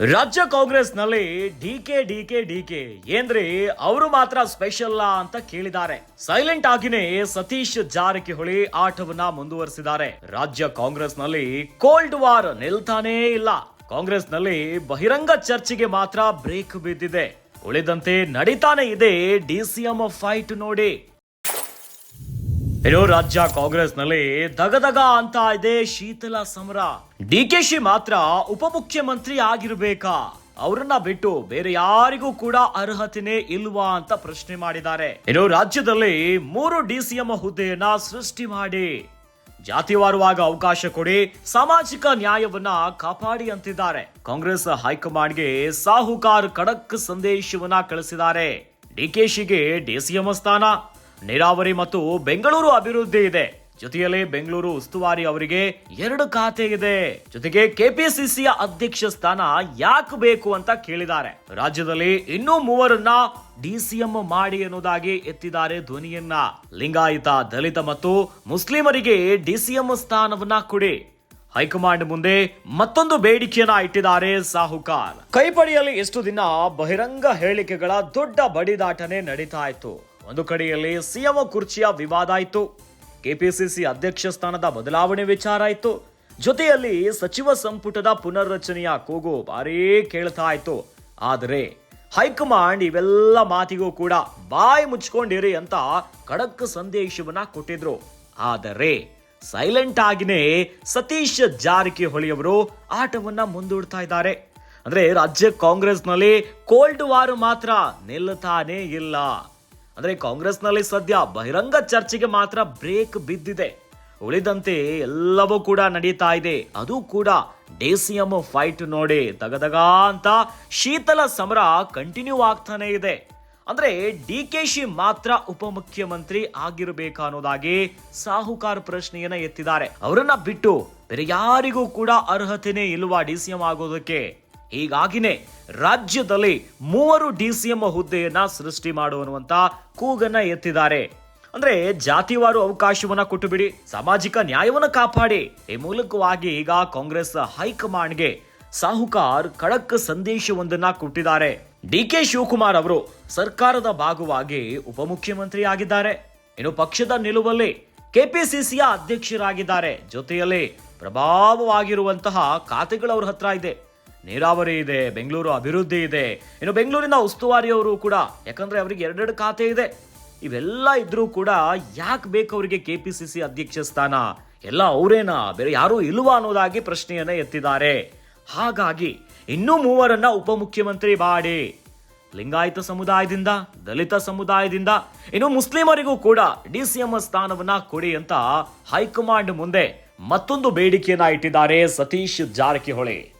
ರಾಜ್ಯ ಕಾಂಗ್ರೆಸ್ನಲ್ಲಿ D K D K D K. ಏನ್ರಿ, ಅವರು ಮಾತ್ರ ಸ್ಪೆಷಲ್ ಅಂತ ಕೇಳಿದ್ದಾರೆ. ಸೈಲೆಂಟ್ ಆಗಿನೇ ಸತೀಶ್ ಜಾರಕಿಹೊಳಿ ಆಟವನ್ನ ಮುಂದುವರಿಸಿದ್ದಾರೆ. ರಾಜ್ಯ ಕಾಂಗ್ರೆಸ್ನಲ್ಲಿ ಕೋಲ್ಡ್ ವಾರ್ ನಿಲ್ತಾನೇ ಇಲ್ಲ. ಕಾಂಗ್ರೆಸ್ನಲ್ಲಿ ಬಹಿರಂಗ ಚರ್ಚೆಗೆ ಮಾತ್ರ ಬ್ರೇಕ್ ಬಿದ್ದಿದೆ. ಉಳಿದಂತೆ ನಡೀತಾನೆ ಇದೆ ಡಿ ಸಿ ಎಂ ಫೈಟ್ ನೋಡಿ. ಇನ್ನು ರಾಜ್ಯ ಕಾಂಗ್ರೆಸ್ನಲ್ಲಿ ದಗದಗ ಅಂತ ಇದೆ ಶೀತಲ ಸಮರ. ಡಿ ಕೆ ಶಿ ಮಾತ್ರ ಉಪಮುಖ್ಯಮಂತ್ರಿ ಆಗಿರ್ಬೇಕಾ? ಅವರನ್ನ ಬಿಟ್ಟು ಬೇರೆ ಯಾರಿಗೂ ಕೂಡ ಅರ್ಹತೆನೇ ಇಲ್ವಾ ಅಂತ ಪ್ರಶ್ನೆ ಮಾಡಿದ್ದಾರೆ. ಇನ್ನು ರಾಜ್ಯದಲ್ಲಿ ಮೂರು ಡಿ ಸಿ ಎಂ ಹುದ್ದೆಯನ್ನ ಸೃಷ್ಟಿ ಮಾಡಿ. ಜಾತಿವಾರುವಾಗ ಅವಕಾಶ ಕೊಡಿ, ಸಾಮಾಜಿಕ ನ್ಯಾಯವನ್ನ ಕಾಪಾಡಿ ಅಂತಿದ್ದಾರೆ. ಕಾಂಗ್ರೆಸ್ ಹೈಕಮಾಂಡ್ಗೆ ಸಾಹುಕಾರ್ ಖಡಕ್ ಸಂದೇಶವನ್ನ ಕಳಿಸಿದ್ದಾರೆ. ಡಿಕೆಶಿಗೆ ಡಿಸಿಎಂ ಸ್ಥಾನ. ನೀರಾವರಿ ಮತ್ತು ಬೆಂಗಳೂರು ಅಭಿವೃದ್ಧಿ ಇದೆ. ಜೊತೆಯಲ್ಲಿ ಬೆಂಗಳೂರು ಉಸ್ತುವಾರಿ ಅವರಿಗೆ ಎರಡು ಖಾತೆ ಇದೆ. ಜೊತೆಗೆ ಕೆಪಿಸಿಸಿಯ ಅಧ್ಯಕ್ಷ ಸ್ಥಾನ ಯಾಕೆ ಬೇಕು ಅಂತ ಕೇಳಿದ್ದಾರೆ. ರಾಜ್ಯದಲ್ಲಿ ಇನ್ನೂ ಮೂವರನ್ನ ಡಿಸಿಎಂ ಮಾಡಿ ಎನ್ನುವುದಾಗಿ ಎತ್ತಿದ್ದಾರೆ ಧ್ವನಿಯನ್ನ. ಲಿಂಗಾಯತ ದಲಿತ ಮತ್ತು ಮುಸ್ಲಿಮರಿಗೆ ಡಿಸಿಎಂ ಸ್ಥಾನವನ್ನ ಕೊಡಿ. ಹೈಕಮಾಂಡ್ ಮುಂದೆ ಮತ್ತೊಂದು ಬೇಡಿಕೆಯನ್ನ ಇಟ್ಟಿದ್ದಾರೆ ಸಾಹುಕಾರ್. ಕೈಪಡಿಯಲ್ಲಿ ಎಷ್ಟು ದಿನ ಬಹಿರಂಗ ಹೇಳಿಕೆಗಳ ದೊಡ್ಡ ಬಡಿದಾಟನೆ ನಡೀತಾ ಇತ್ತು. ಒಂದು ಕಡೆಯಲ್ಲಿ ಸಿಎಂ ಕುರ್ಚಿಯ ವಿವಾದ ಆಯಿತು. ಕೆಪಿಸಿಸಿ ಅಧ್ಯಕ್ಷ ಸ್ಥಾನದ ಬದಲಾವಣೆ ವಿಚಾರ ಆಯಿತು. ಜೊತೆಯಲ್ಲಿ ಸಚಿವ ಸಂಪುಟದ ಪುನರ್ರಚನೆಯ ಕೂಗು ಭಾರೀ ಕೇಳ್ತಾ ಆಯಿತು. ಆದರೆ ಹೈಕಮಾಂಡ್ ಇವೆಲ್ಲ ಮಾತಿಗೂ ಕೂಡ ಬಾಯಿ ಮುಚ್ಕೊಂಡಿರಿ ಅಂತ ಖಡಕ್ ಸಂದೇಶವನ್ನ ಕೊಟ್ಟಿದ್ರು. ಆದರೆ ಸೈಲೆಂಟ್ ಆಗಿನೇ ಸತೀಶ್ ಜಾರಕಿಹೊಳಿ ಅವರು ಆಟವನ್ನ ಮುಂದೂಡ್ತಾ ಇದ್ದಾರೆ. ಅಂದ್ರೆ ರಾಜ್ಯ ಕಾಂಗ್ರೆಸ್ನಲ್ಲಿ ಕೋಲ್ಡ್ ವಾರ್ ಮಾತ್ರ ನಿಲ್ತಾನೇ ಇಲ್ಲ. ಅಂದ್ರೆ ಕಾಂಗ್ರೆಸ್ನಲ್ಲಿ ಸದ್ಯ ಬಹಿರಂಗ ಚರ್ಚೆಗೆ ಮಾತ್ರ ಬ್ರೇಕ್ ಬಿದ್ದಿದೆ. ಉಳಿದಂತೆ ಎಲ್ಲವೂ ಕೂಡ ನಡೀತಾ ಇದೆ. ಅದು ಕೂಡ ಡಿ ಸಿ ಎಂ ಫೈಟ್ ನೋಡಿ ದಗದಗ ಅಂತ ಶೀತಲ ಸಮರ ಕಂಟಿನ್ಯೂ ಆಗ್ತಾನೆ ಇದೆ. ಅಂದ್ರೆ ಡಿ ಕೆ ಶಿ ಮಾತ್ರ ಉಪಮುಖ್ಯಮಂತ್ರಿ ಆಗಿರಬೇಕಾ ಅನ್ನೋದಾಗಿ ಸಾಹುಕಾರ ಪ್ರಶ್ನೆಯನ್ನ ಎತ್ತಿದ್ದಾರೆ. ಅವರನ್ನ ಬಿಟ್ಟು ಬೇರೆ ಯಾರಿಗೂ ಕೂಡ ಅರ್ಹತೆನೇ ಇಲ್ವಾ ಡಿಸಿಎಂ ಆಗೋದಕ್ಕೆ? ಹೀಗಾಗಿನೇ ರಾಜ್ಯದಲ್ಲಿ ಮೂವರು ಡಿ ಸಿ ಎಂ ಹುದ್ದೆಯನ್ನ ಸೃಷ್ಟಿ ಮಾಡುವಂತ ಕೂಗನ್ನ ಎತ್ತಿದ್ದಾರೆ. ಅಂದ್ರೆ ಜಾತಿವಾರು ಅವಕಾಶವನ್ನ ಕೊಟ್ಟು ಬಿಡಿ ಸಾಮಾಜಿಕ ನ್ಯಾಯವನ್ನ ಕಾಪಾಡಿ. ಈ ಮೂಲಕವಾಗಿ ಈಗ ಕಾಂಗ್ರೆಸ್ ಹೈಕಮಾಂಡ್ಗೆ ಸಾಹುಕಾರ್ ಖಡಕ್ ಸಂದೇಶವೊಂದನ್ನ ಕೊಟ್ಟಿದ್ದಾರೆ. ಡಿ ಕೆ ಶಿವಕುಮಾರ್ ಅವರು ಸರ್ಕಾರದ ಭಾಗವಾಗಿ ಉಪಮುಖ್ಯಮಂತ್ರಿ ಆಗಿದ್ದಾರೆ ಇನ್ನು ಪಕ್ಷದ ನಿಲುವಲ್ಲಿ ಕೆಪಿಸಿಸಿಯ ಅಧ್ಯಕ್ಷರಾಗಿದ್ದಾರೆ. ಜೊತೆಯಲ್ಲಿ ಪ್ರಭಾವವಾಗಿರುವಂತಹ ಖಾತೆಗಳು ಅವ್ರ ಹತ್ರ ಇದೆ. ನೀರಾವರಿ ಇದೆ, ಬೆಂಗಳೂರು ಅಭಿವೃದ್ಧಿ ಇದೆ. ಇನ್ನು ಬೆಂಗಳೂರಿನ ಉಸ್ತುವಾರಿಯವರು ಕೂಡ, ಯಾಕಂದ್ರೆ ಅವರಿಗೆ ಎರಡೆರಡು ಖಾತೆ ಇದೆ. ಇವೆಲ್ಲ ಇದ್ರೂ ಕೂಡ ಯಾಕೆ ಬೇಕು ಅವರಿಗೆ ಕೆಪಿಸಿಸಿ ಅಧ್ಯಕ್ಷ ಸ್ಥಾನ? ಎಲ್ಲ ಅವರೇನಾ? ಬೇರೆ ಯಾರೂ ಇಲ್ವಾ ಅನ್ನೋದಾಗಿ ಪ್ರಶ್ನೆಯನ್ನು ಎತ್ತಿದ್ದಾರೆ. ಹಾಗಾಗಿ ಇನ್ನೂ ಮೂವರನ್ನ ಉಪಮುಖ್ಯಮಂತ್ರಿ ಮಾಡಿ. ಲಿಂಗಾಯತ ಸಮುದಾಯದಿಂದ, ದಲಿತ ಸಮುದಾಯದಿಂದ, ಇನ್ನು ಮುಸ್ಲಿಮರಿಗೂ ಕೂಡ ಡಿ ಸಿ ಎಂ ಸ್ಥಾನವನ್ನ ಕೊಡಿ ಅಂತ ಹೈಕಮಾಂಡ್ ಮುಂದೆ ಮತ್ತೊಂದು ಬೇಡಿಕೆಯನ್ನ ಇಟ್ಟಿದ್ದಾರೆ ಸತೀಶ್ ಜಾರಕಿಹೊಳಿ.